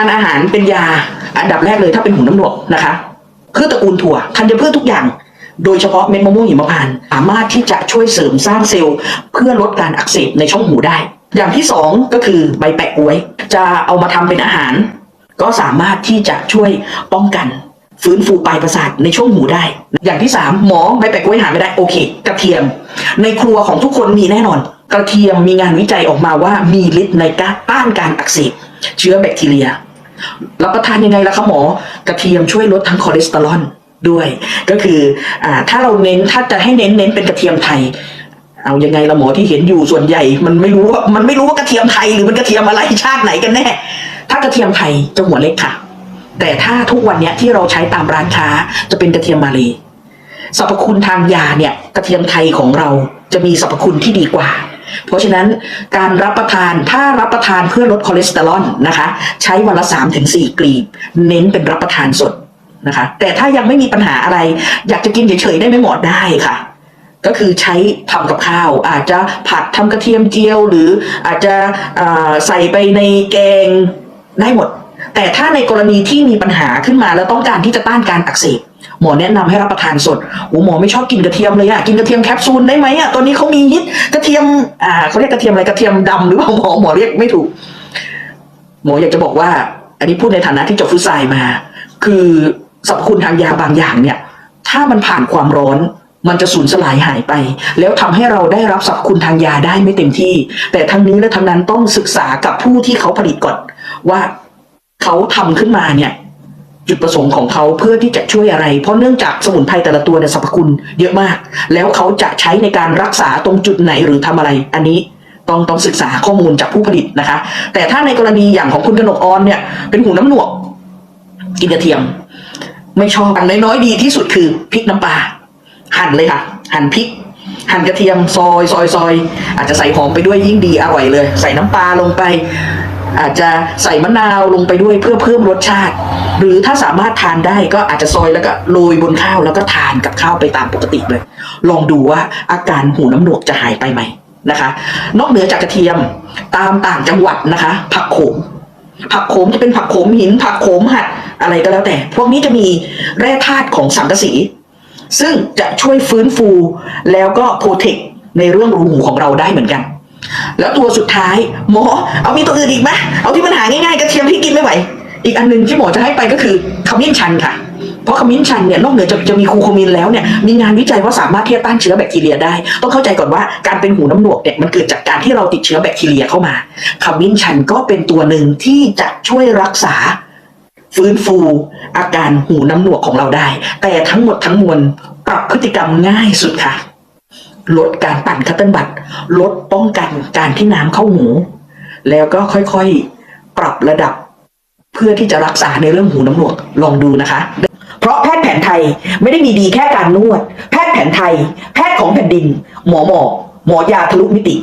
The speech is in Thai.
ทานอาหารเป็นยาอันดับแรกเลยถ้าเป็นหูน้ำหนวกนะคะพืชตระกูลถั่วธัญพืชทุกอย่าง โดยเฉพาะเม็ดมะม่วงหิมพานต์สามารถที่จะช่วยเสริมสร้างเซลล์เพื่อลดการอักเสบในช่องหูได้ อย่างที่สองก็คือใบแปะกล้วย จะเอามาทำเป็นอาหาร ก็สามารถที่จะช่วยป้องกันฟื้นฟูปลายประสาทในช่วงหูได้ อย่างที่สามหมอใบแปะกล้วยหาไม่ได้โอเค กระเทียม ในครัวของทุกคนมีแน่นอน กระเทียมมีงานวิจัยออกมาว่ามีฤทธิ์ในการต้านการอักเสบเชื้อแบคทีเรีย รับประทานยังไงล่ะคะหมอ กระเทียมช่วยลดทั้งคอเลสเตอรอลด้วย ก็คืออถ้าเราเน้นถ้าจะให้เน้นเน้นเป็นกระเทียมไทย เอายังไงละหมอที่เห็นอยู่ส่วนใหญ่ มันไม่รู้ว่ามันไม่รู้ว่ากระเทียมไทยหรือมันกระเทียมอะไรชาติไหนกันแน่ ถ้ากระเทียมไทยจะหัวเล็กค่ะ แต่ถ้าทุกวันนี้ที่เราใช้ตามร้านค้าจะเป็นกระเทียมมาเลยสรรพคุณทางยาเนี่ยกระเทียมไทยของเราจะมีสรรพคุณที่ดีกว่า เพราะฉะนั้นการรับประทานถ้ารับประทานเพื่อลดคอเลสเตอรอลนะคะ ใช้วันละ3-4ถึงกลีบ เน้นเป็นรับประทานสดนะคะ แต่ถ้ายังไม่มีปัญหาอะไร อยากจะกินเฉยๆได้ไม่หมดได้ค่ะ ก็คือใช้ทำกับข้าว อาจจะผัดทำกระเทียมเจียว หรืออาจจะใส่ไปในแกงได้หมด แต่ถ้าในกรณีที่มีปัญหาขึ้นมาแล้วต้องการที่จะต้านการอักเสบ หมอแนะนำให้รับประทานสดโอ้หมอไม่ชอบกินกระเทียมเลยอะกินกระเทียมแคปซูลได้ไหมอะตอนนี้เขามีฮิตกระเทียมอ่าเขาเรียกกระเทียมอะไรกระเทียมดำหรือเปล่าหมอหมอเรียกไม่ถูก หมออยากจะบอกว่า อันนี้พูดในฐานะที่จบฟุตไซมา คือสรรพคุณทางยาบางอย่างเนี่ย ถ้ามันผ่านความร้อนมันจะสูญสลายหายไป แล้วทำให้เราได้รับสรรพคุณทางยาได้ไม่เต็มที่ แต่ทั้งนี้และทั้งนั้นต้องศึกษากับผู้ที่เขาผลิตก่อนว่าเขาทำขึ้นมาเนี่ย จุดประสงค์ของเขาเพื่อที่จะช่วยอะไร เพราะเนื่องจากสมุนไพรแต่ละตัวเนี่ยสรรพคุณเยอะมาก แล้วเขาจะใช้ในการรักษาตรงจุดไหนหรือทำอะไร อันนี้ต้องต้องศึกษาข้อมูลจากผู้ผลิตนะคะ แต่ถ้าในกรณีอย่างของคุณกนกออนเนี่ย เป็นหูน้ำหนวก กินกระเทียม ไม่ชอบอันน้อยๆดีที่สุดคือพริกน้ำปลาหั่นเลยค่ะ หั่นพริก หั่นกระเทียมซอยซอยซอยอาจจะใส่หอมไปด้วยยิ่งดีอร่อยเลย ใส่น้ำปลาลงไป อาจจะใส่มะนาวลงไปด้วยเพื่อเพิ่มรสชาติ หรือถ้าสามารถทานได้ก็อาจจะซอยแล้วก็โรยบนข้าวแล้วก็ทานกับข้าวไปตามปกติเลย ลองดูว่าอาการหูน้ำหนวกจะหายไปไหมนะคะ นอกเหนือจากกระเทียมตามต่างจังหวัดนะคะ ผักโขมผักโขมจะเป็นผักโขมหิน ผักโขมหัดอะไรก็แล้วแต่ พวกนี้จะมีแร่ธาตุของสังกะสี ซึ่งจะช่วยฟื้นฟูแล้วก็โปรเทคในเรื่องรูหูของเราได้เหมือนกัน แล้วตัวสุดท้าย หมอเอามีตัวอื่นอีกไหมเอาที่มันหาง่ายๆกระเทียมที่กินไม่ไหว อีกอันหนึ่งที่หมอจะให้ไปก็คือขมิ้นชันค่ะ เพราะขมิ้นชันเนี่ยนอกเหนือจากจะมีคูโคมินแล้วเนี่ยมีงานวิจัยว่าสามารถที่จะต้านเชื้อแบคทีเรียได้ ต้องเข้าใจก่อนว่าการเป็นหูน้ำหนวกเนี่ยมันเกิดจากการที่เราติดเชื้อแบคทีเรียเข้ามาขมิ้นชันก็เป็นตัวหนึ่งที่จะช่วยรักษาฟื้นฟูอาการหูน้ำหนวกของเราได้ แต่ทั้งหมดทั้งมวลปรับพฤติกรรมง่ายสุดค่ะ ลดการปั่นคัตเติ้ลบัตลดป้องกันการที่น้ำเข้าหูแล้วก็ค่อยๆ ปรับระดับ เพื่อที่จะรักษาในเรื่องหูน้ำหนวกลองดูนะคะ เพราะแพทย์แผนไทยไม่ได้มีดีแค่การนวด แพทย์แผนไทย แพทย์ของแผ่นดิน หมอหมอหมอยาทะลุมิติ